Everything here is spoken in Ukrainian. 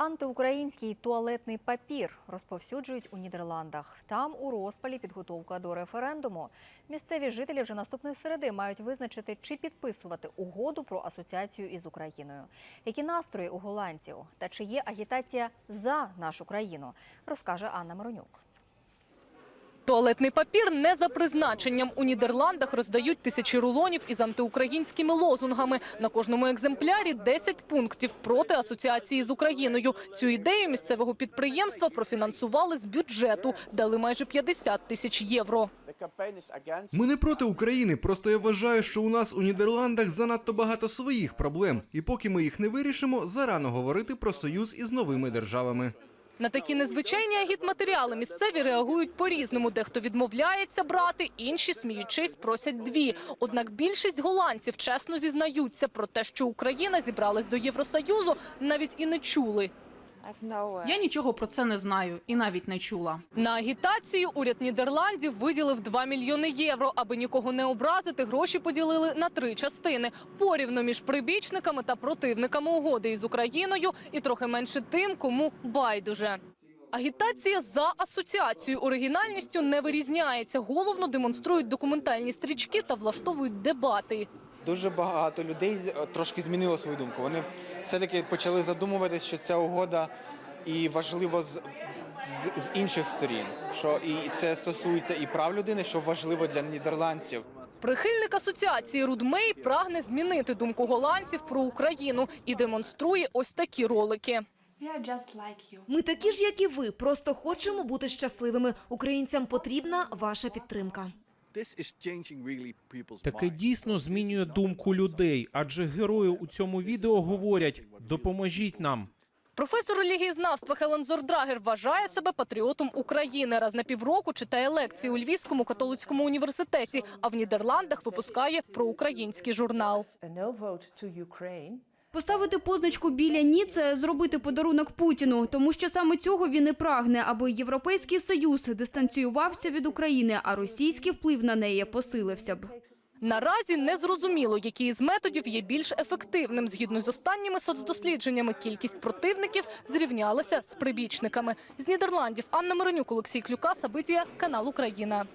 Антиукраїнський туалетний папір розповсюджують у Нідерландах. Там у розпалі підготовка до референдуму. Місцеві жителі вже наступної середи мають визначити, чи підписувати угоду про асоціацію із Україною. Які настрої у голландців та чи є агітація за нашу країну, розкаже Анна Миронюк. Туалетний папір не за призначенням. У Нідерландах роздають тисячі рулонів із антиукраїнськими лозунгами. На кожному екземплярі 10 пунктів проти асоціації з Україною. Цю ідею місцевого підприємства профінансували з бюджету, дали майже 50 тисяч євро. Ми не проти України, просто я вважаю, що у нас у Нідерландах занадто багато своїх проблем, і поки ми їх не вирішимо, зарано говорити про союз із новими державами. На такі незвичайні агітматеріали місцеві реагують по-різному. Дехто відмовляється брати, інші, сміючись, просять дві. Однак більшість голландців чесно зізнаються про те, що Україна зібралась до Євросоюзу, навіть і не чули. Я нічого про це не знаю і навіть не чула. На агітацію уряд Нідерландів виділив 2 мільйони євро. Аби нікого не образити, гроші поділили на три частини: порівну між прибічниками та противниками угоди із Україною, і трохи менше тим, кому байдуже. Агітація за асоціацію оригінальністю не вирізняється. Головно демонструють документальні стрічки та влаштовують дебати. Дуже багато людей з- трошки змінило свою думку. Вони все-таки почали задумуватися, що ця угода і важливо з, з, з інших сторін. Що і це стосується і прав людини, що важливо для нідерландців. Прихильник асоціації Рудмей прагне змінити думку голландців про Україну і демонструє ось такі ролики. Ми такі ж, як і ви, просто хочемо бути щасливими. Українцям потрібна ваша підтримка. Таке дійсно змінює думку людей, адже герої у цьому відео говорять: допоможіть нам. Професор релігієзнавства Хелен Зордрагер вважає себе патріотом України. Раз на півроку читає лекції у Львівському католицькому університеті, а в Нідерландах випускає проукраїнський журнал. Поставити позначку біля ні це зробити подарунок Путіну, тому що саме цього він і прагне, аби Європейський Союз дистанціювався від України, а російський вплив на неї посилився б. Наразі не зрозуміло, який із методів є більш ефективним. Згідно з останніми соцдослідженнями, кількість противників зрівнялася з прибічниками. З Нідерландів Анна Миронюк, Олексій Клюка, Сабитія, канал Україна.